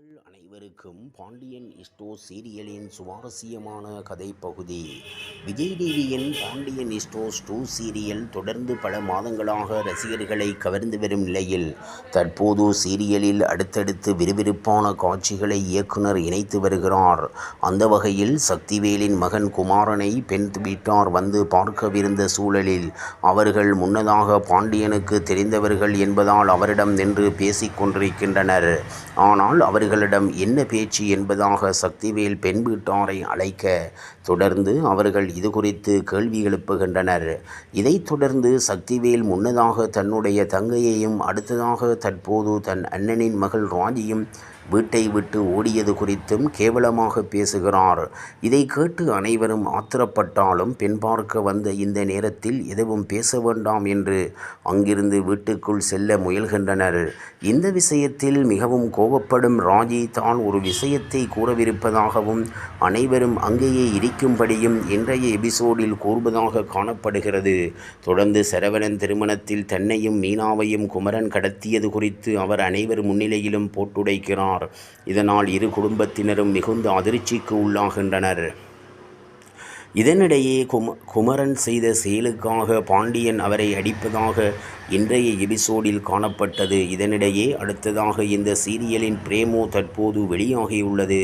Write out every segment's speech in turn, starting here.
உங்கள் அனைவருக்கும் பாண்டியன் இஸ்டோ சீரியலின் சுவாரஸ்யமான கதைப்பகுதி. விஜய் டிவியின் பாண்டியன் இஸ்டோஸ் டூ சீரியல் தொடர்ந்து பல மாதங்களாக ரசிகர்களை கவர்ந்து வரும் நிலையில் தற்போது சீரியலில் அடுத்தடுத்து விறுவிறுப்பான காட்சிகளை இயக்குனர் இணைத்து வருகிறார். அந்த வகையில் சக்திவேலின் மகன் குமாரனை பெண் வீட்டார் வந்து பார்க்கவிருந்த சூழலில் அவர்கள் முன்னதாக பாண்டியனுக்கு தெரிந்தவர்கள் என்பதால் அவரிடம் நின்று பேசிக் கொண்டிருக்கின்றனர். ஆனால் அவர்களிடம் என்ன பேச்சு என்பதாக சக்திவேல் பெண் வீட்டாரை அழைக்க தொடர்ந்து அவர்கள் இது குறித்து கேள்வி எழுப்புகின்றனர். இதைத் தொடர்ந்து சக்திவேல் முன்னதாக தன்னுடைய தங்கையையும் அடுத்ததாக தற்போது தன் அண்ணனின் மகள் ராஜியும் வீட்டை விட்டு ஓடியது குறித்தும் கேவலமாக பேசுகிறார். இதை கேட்டு அனைவரும் ஆத்திரப்பட்டாலும் பெண் பார்க்க வந்த இந்த நேரத்தில் எதுவும் பேச வேண்டாம் என்று அங்கிருந்து வீட்டுக்குள் செல்ல முயல்கின்றனர். இந்த விஷயத்தில் மிகவும் கோபப்படும் ராஜி தான் ஒரு விஷயத்தை கூறவிருப்பதாகவும் அனைவரும் அங்கேயே இருக்கும்படியும் இன்றைய எபிசோடில் கூறுவதாக காணப்படுகிறது. தொடர்ந்து சரவணன் திருமணத்தில் தன்னையும் மீனாவையும் குமரன் கடத்தியது குறித்து அவர் அனைவர் முன்னிலையிலும் போட்டுடைக்கிறார் இதனால் இரு குடும்பத்தினரும் மிகுந்த அதிர்ச்சிக்கு உள்ளாகின்றனர். இதனிடையே கும குமரன் செய்த செயலுக்காக பாண்டியன் அவரை அடிப்பதாக இன்றைய எபிசோடில் காணப்பட்டது இதனிடையே அடுத்ததாக இந்த சீரியலின் பிரேமோ தற்போது வெளியாகியுள்ளது.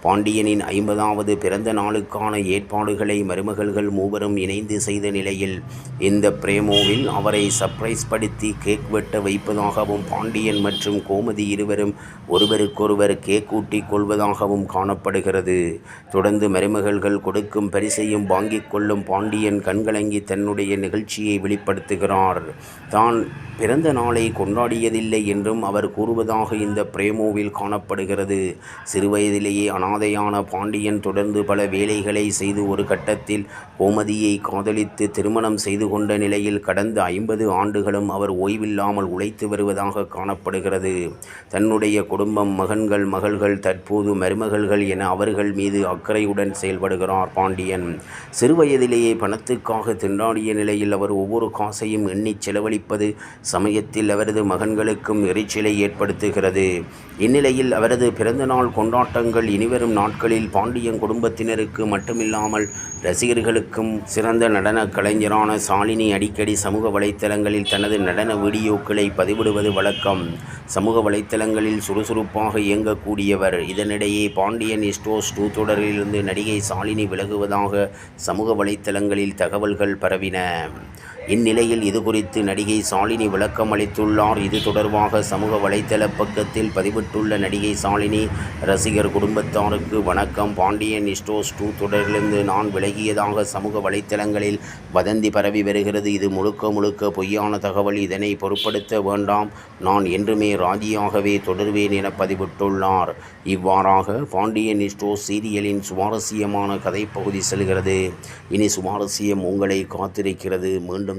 பாண்டியனின் ஐம்பதாவது பிறந்த நாளுக்கான ஏற்பாடுகளை மருமகள்கள் மூவரும் இணைந்து செய்த நிலையில் இந்த பிரேமோவில் அவரை சர்ப்ரைஸ் படுத்தி கேக் வெட்ட வைப்பதாகவும் பாண்டியன் மற்றும் கோமதி இருவரும் ஒருவருக்கொருவர் கேக் ஊட்டிக் கொள்வதாகவும் காணப்படுகிறது. தொடர்ந்து மருமகள்கள் கொடுக்கும் பரிசையும் வாங்கிக் கொள்ளும் பாண்டியன் கண்கலங்கி தன்னுடைய நிகழ்ச்சியை வெளிப்படுத்துகிறார். தான் on பிறந்த நாளை கொண்டாடியதில்லை என்றும் அவர் கூறுவதாக இந்த பிரேமோவில் காணப்படுகிறது. சிறுவயதிலேயே அனாதையான பாண்டியன் தொடர்ந்து பல வேலைகளை செய்து ஒரு கட்டத்தில் கோமதியை காதலித்து திருமணம் செய்து கொண்ட நிலையில் கடந்த ஐம்பது ஆண்டுகளும் அவர் ஓய்வில்லாமல் உழைத்து வருவதாக காணப்படுகிறது. தன்னுடைய குடும்பம் மகன்கள் மகள்கள் தற்போது மருமகள்கள் என அவர்கள் மீது அக்கறையுடன் செயல்படுகிறார் பாண்டியன். சிறுவயதிலேயே பணத்துக்காக திண்டாடிய நிலையில் அவர் ஒவ்வொரு காசையும் எண்ணிச் செலவழிப்பது சமயத்தில் அவரது மகன்களுக்கும் எரிச்சலை ஏற்படுத்துகிறது. இந்நிலையில் அவரது பிறந்தநாள் கொண்டாட்டங்கள் இனிவரும் நாட்களில் பாண்டியன் குடும்பத்தினருக்கு மட்டுமில்லாமல் ரசிகர்களுக்கும் சிறந்த நடன கலைஞரான சாலினி அடிக்கடி சமூக வலைத்தளங்களில் தனது நடன வீடியோக்களை பதிவிடுவது வழக்கம். சமூக வலைத்தளங்களில் சுறுசுறுப்பாக இயங்கக்கூடியவர். இதனிடையே பாண்டியன் இஸ்டோஸ் டூ தொடரிலிருந்து நடிகை சாலினி விலகுவதாக சமூக வலைத்தளங்களில் தகவல்கள் பரவின. இந்நிலையில் இது குறித்து நடிகை சாலினி விளக்கம் அளித்துள்ளார். இது தொடர்பாக சமூக வலைதள பக்கத்தில் பதிவிட்டுள்ள நடிகை சாலினி ரசிகர் குடும்பத்தாருக்கு வணக்கம். பாண்டியன் இஸ்டோஸ் டூ தொடரிலிருந்து நான் விலகியதாக சமூக வலைத்தளங்களில் வதந்தி பரவி வருகிறது. இது முழுக்க முழுக்க பொய்யான தகவல். இதனை பொருட்படுத்த வேண்டாம். நான் என்றுமே ராஜியாகவே தொடர்வேன் என பதிவிட்டுள்ளார். இவ்வாறாக பாண்டியன் இஸ்டோஸ் சீரியலின் சுவாரஸ்யமான கதைப்பகுதி செல்கிறது. இனி சுவாரஸ்யம் உங்களை காத்திருக்கிறது. மீண்டும்